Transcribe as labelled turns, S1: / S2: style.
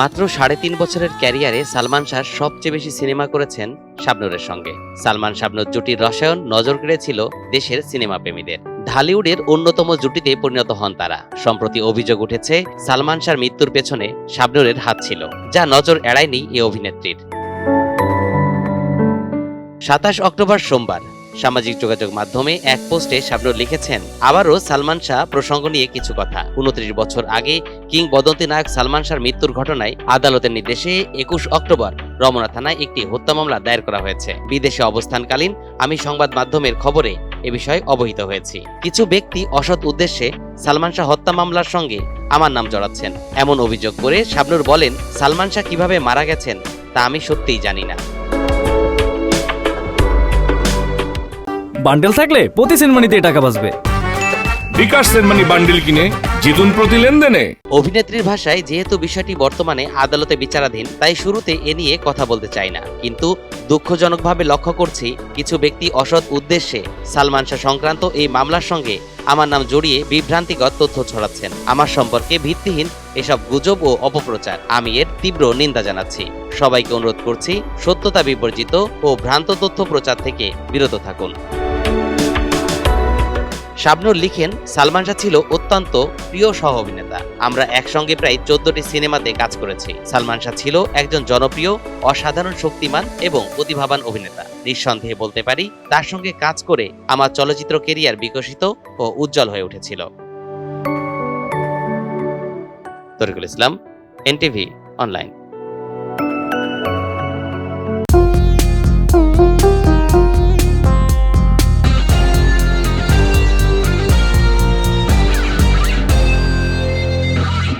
S1: মাত্র সাড়ে তিন বছরের ক্যারিয়ারে সালমান শাহ সবচেয়ে বেশি সিনেমা করেছেন শাবনুরের সঙ্গে। সালমান শাবনুর জুটির রসায়ন নজর কেড়েছিল দেশের সিনেমা প্রেমীদের। ঢালিউডের অন্যতম জুটিতে পরিণত হন তারা। সম্প্রতি অভিযোগ উঠেছে, সালমান শাহর মৃত্যুর পেছনে শাবনুরের হাত ছিল, যা নজর এড়ায়নি এই অভিনেত্রীর। সাতাশ অক্টোবর সোমবার সামাজিক যোগাযোগ মাধ্যমে এক পোস্টে শাবনুর লিখেছেন, আবারও সালমান শাহ প্রসঙ্গ নিয়ে কিছু কথা। উনত্রিশ বছর আগে কিংবদন্তি নায়ক সালমান শাহর মৃত্যুর ঘটনায় আদালতের নির্দেশে একুশ অক্টোবর রমনা থানায় একটি হত্যা মামলা দায়ের করা হয়েছে। বিদেশে অবস্থানকালীন আমি সংবাদ মাধ্যমের খবরে এ বিষয়ে অবহিত হয়েছি। কিছু ব্যক্তি অসৎ উদ্দেশ্যে সালমান শাহ হত্যা মামলার সঙ্গে আমার নাম জড়াচ্ছেন। এমন অভিযোগ করে শাবনুর বলেন, সালমান শাহ কীভাবে মারা গেছেন তা আমি সত্যিই জানি না।
S2: বান্ডেল থাকলে প্রতি সেনমানিতে টাকা বাঁচবে।
S3: বিকাশ সেনমানি বান্ডিল কিনে জিতুন প্রতি লেনদেনে।
S1: অভিনেত্রীর ভাষায় যেহেতু বিষয়টি বর্তমানে আদালতে বিচারাধীন তাই শুরুতে এ নিয়ে কথা বলতে চাই না। কিন্তু দুঃখজনকভাবে লক্ষ্য করছি কিছু ব্যক্তি অসৎ উদ্দেশ্যে সালমান শাহ সংক্রান্ত এই মামলার সঙ্গে আমার নাম জড়িয়ে বিভ্রান্তিকর তথ্য ছড়াচ্ছেন। আমার সম্পর্কে ভিত্তিহীন এসব গুজব ও অপপ্রচার আমি এর তীব্র নিন্দা জানাচ্ছি। সবাইকে অনুরোধ করছি সত্যতা বিবর্জিত ও ভ্রান্ত তথ্য প্রচার থেকে বিরত থাকুন। শাবনুর লিখেন, সালমান শাহ ছিল অত্যন্ত প্রিয় সহ অভিনেতা আমরা একসঙ্গে প্রায় চোদ্দটি সিনেমাতে কাজ করেছি। সালমান শাহ ছিল একজন জনপ্রিয়, অসাধারণ শক্তিমান এবং প্রতিভাবান অভিনেতা। নিঃসন্দেহে বলতে পারি, তার সঙ্গে কাজ করে আমার চলচ্চিত্র কেরিয়ার বিকশিত ও উজ্জ্বল হয়ে উঠেছিল। Tarikul Islam, NTV, online.